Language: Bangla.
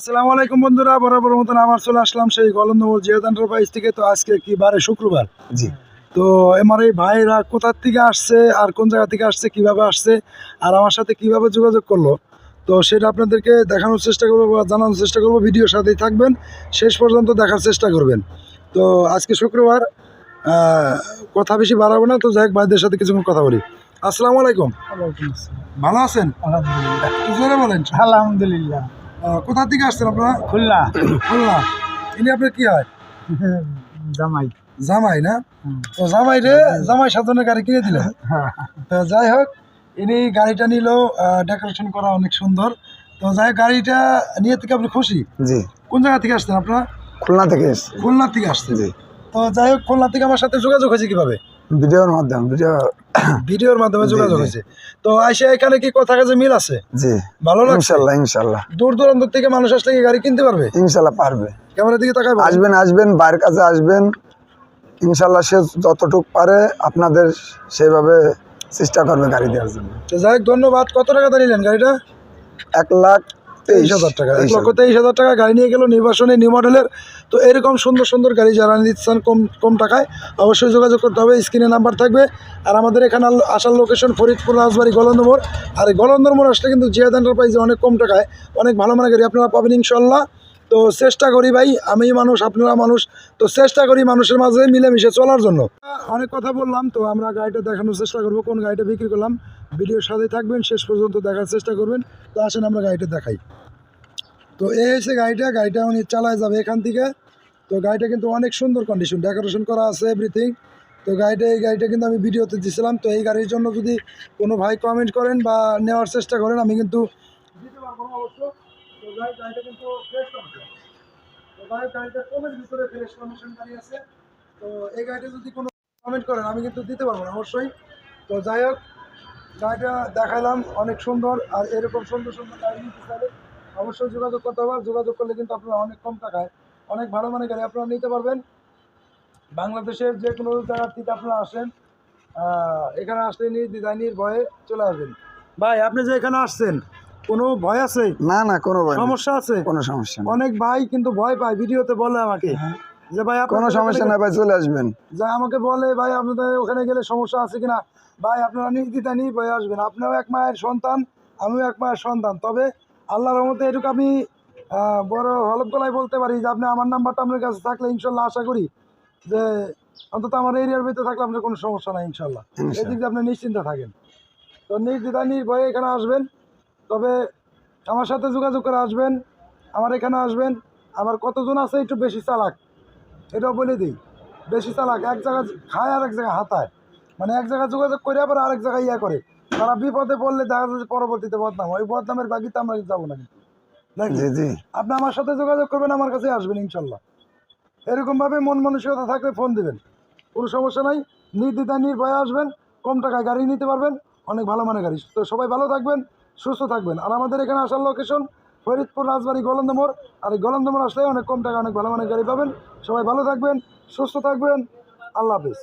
আসসালামু আলাইকুম বন্ধুরা বরাবর মতন আবার চলে আসলাম সেই গলন্দমোর জিয়াদ এন্টারপ্রাইজ থেকে। তো আজকে কি বারে শুক্রবার? জি। তো আমার এই ভাইরা কোথার থেকে আসছে আর কোন জায়গা থেকে আসছে কীভাবে আসছে আর আমার সাথে কীভাবে যোগাযোগ করল তো সেটা আপনাদেরকে দেখানোর চেষ্টা করব বা জানানোর চেষ্টা করব। ভিডিওর সাথেই থাকবেন শেষ পর্যন্ত দেখার চেষ্টা করবেন। তো আজকে শুক্রবার কথা বেশি বাড়াবো না তো যাই হোক ভাইদের সাথে কিছুক্ষণ কথা বলি। আসসালামু আলাইকুম। ভালো আছেন? আলহামদুলিল্লাহ। বলেন। আলহামদুলিল্লাহ। কোথা থেকে আসছেন আপনারা? খুলনা। খুলনা। ইনি আপনার কি হয়? জামাই। জামাই না? তো জামাই রে জামাই। সাধনের গাড়ি কিনে দিলেন তো যাই হোক ইনি গাড়িটা নিল ডেকোরেশন করা অনেক সুন্দর। তো যাই হোক গাড়িটা নিয়ে থেকে আপনি খুশি? জি। কোন জায়গা থেকে আসছেন আপনারা? খুলনা থেকে খুলনা থেকে আসছেন। জি। তো যাই হোক খুলনা থেকে আমার সাথে যোগাযোগ হয়েছে কীভাবে? ভিডিওর মাধ্যমে ভিডিও ভিডিওর মাধ্যমে যোগাযোগ হয়েছে। তো আইসা এখানে কি কথা কাজে মিল আছে? জি। ভালো লাগছে? ইনশাল্লাহ ইনশাল্লাহ। দূর দূরান্ত থেকে মানুষ আসলে কি গাড়ি কিনতে পারবে? ইনশাল্লাহ পারবে। ক্যামেরার দিকে তাকাই। আসবেন আসবেন বাইরের কাছে আসবেন। ইনশাল্লাহ সে যতটুক পারে আপনাদের সেইভাবে চেষ্টা করবে গাড়ি দেওয়ার জন্য। তো যাই হোক ধন্যবাদ। কত টাকাতে নিলেন গাড়িটা? এক লাখ তেইশ হাজার টাকা এক লক্ষ তেইশ হাজার টাকা গাড়ি নিয়ে গেল নির্বাচনে নিউ মডেলের তো এরকম সুন্দর সুন্দর গাড়ি যারা নিতে চান কম কম টাকায় অবশ্যই যোগাযোগ করতে হবে। স্ক্রিনে নাম্বার থাকবে। আর আমাদের এখানে আসার লোকেশন ফরিদপুর রাজবাড়ি গলন্দমোড়। আর এই গলন্দমোড় আসলে কিন্তু জিয়াদ এন্টারপ্রাইজে অনেক কম টাকায় অনেক ভালো মানের গাড়ি আপনারা পাবেন ইনশাল্লাহ তো চেষ্টা করি ভাই আমি মানুষ আপনারা মানুষ, তো চেষ্টা করি মানুষের মাঝে মিলেমিশে চলার জন্য। অনেক কথা বললাম, তো আমরা গাড়িটা দেখানোর চেষ্টা করব, কোন গাড়িটা বিক্রি করলাম। ভিডিওর সাথে থাকবেন, শেষ পর্যন্ত দেখার চেষ্টা করবেন। তো আসেন আমরা গাড়িটা দেখাই। তো এই হচ্ছে গাড়িটা গাড়িটা উনি চালায় যাবে এখান থেকে। তো গাড়িটা কিন্তু অনেক সুন্দর কন্ডিশন ডেকোরেশন করা আছে এভরিথিং তো গাড়িটা, এই গাড়িটা কিন্তু আমি ভিডিওতে দিছিলাম, তো এই গাড়ির জন্য যদি কোনো ভাই কমেন্ট করেন বা নেওয়ার চেষ্টা করেন, আমি কিন্তু দিতে পারব অবশ্য। তো গাড়ি গাড়িটা কিন্তু ফ্রেশ তো গাড়ি গাড়িটা কমের ভিতরে ফ্রেশ গাড়ি আছে। তো এই গাড়িটা যদি কোনো করেন আমি কিন্তু দিতে পারব না, অবশ্যই। তো যাই হোক, গাড়িটা দেখালাম, অনেক সুন্দর, আর এরকম সুন্দর সুন্দর গাড়ি নিতে চাইলে অবশ্যই যোগাযোগ করতে হবে। যোগাযোগ করলে কিন্তু আপনারা অনেক কম টাকায়, অনেক ভালো মানের গাড়ি আপনারা নিতে পারবেন। বাংলাদেশের যে কোনো জায়গার থেকে আপনারা আসেন এখানে আসলে নির্দ্বিধায়, নির্ভয়ে চলে আসবেন। ভাই, আপনি যে এখানে আসছেন কোনো ভয় আছে? না না কোনো ভয় সমস্যা আছে? কোনো সমস্যা অনেক ভাই কিন্তু ভয় পায় ভিডিওতে বলে আমাকে। যে ভাই কোনো সমস্যা না ভাই চলে আসবেন। যা আমাকে বলে ভাই আপনাদের ওখানে গেলে সমস্যা আছে কিনা? ভাই আপনারা নির্দ্বিধা নির্ভয়ে আসবেন। আপনিও এক মায়ের সন্তান আমিও এক মায়ের সন্তান। তবে আল্লাহর রহমতে এটুকু আমি বড় হলফ গলায় বলতে পারি যে আপনি আমার নাম্বারটা আপনার কাছে থাকলে ইনশাল্লাহ আশা করি যে অন্তত আমার এরিয়ার ভিতরে থাকলে আপনার কোনো সমস্যা নাই ইনশাল্লাহ। এদিক দিয়ে আপনি নিশ্চিন্তে থাকেন। তো নির্দ্বিধা নির্ভয়ে এখানে আসবেন। তবে আমার সাথে যোগাযোগ করে আসবেন আমার এখানে আসবেন আমার কতজন আছে একটু বেশি চালাক এটাও বলে দিই। বেশি চালাক এক জায়গায় খায় আর এক জায়গায় হাতায়। মানে এক জায়গায় যোগাযোগ করে আবার আরেক জায়গায় ইয়া করে। তারা বিপদে পড়লে দেখা যাচ্ছে পরবর্তীতে বদনাম ওই বদনামের বাকিতে আমরা যাব না কিন্তু। আপনি আমার সাথে যোগাযোগ করবেন আমার কাছে আসবেন ইনশাল্লাহ। এরকমভাবে মন মানসিকতা থাকলে ফোন দিবেন। কোনো সমস্যা নাই নির্দ্বিধায় নির্ভয়ে আসবেন কম টাকায় গাড়ি নিতে পারবেন অনেক ভালো মানের গাড়ি। তো সবাই ভালো থাকবেন। সুস্থ থাকবেন। আর আমাদের এখানে আসার লোকেশন ফরিদপুর রাজবাড়ি গোলন্দমোড় আর এই গোলন্দমোড় আসলে অনেক কম টাকা, অনেক ভালো অনেক গাড়ি পাবেন। সবাই ভালো থাকবেন, সুস্থ থাকবেন। আল্লাহ হাফিজ।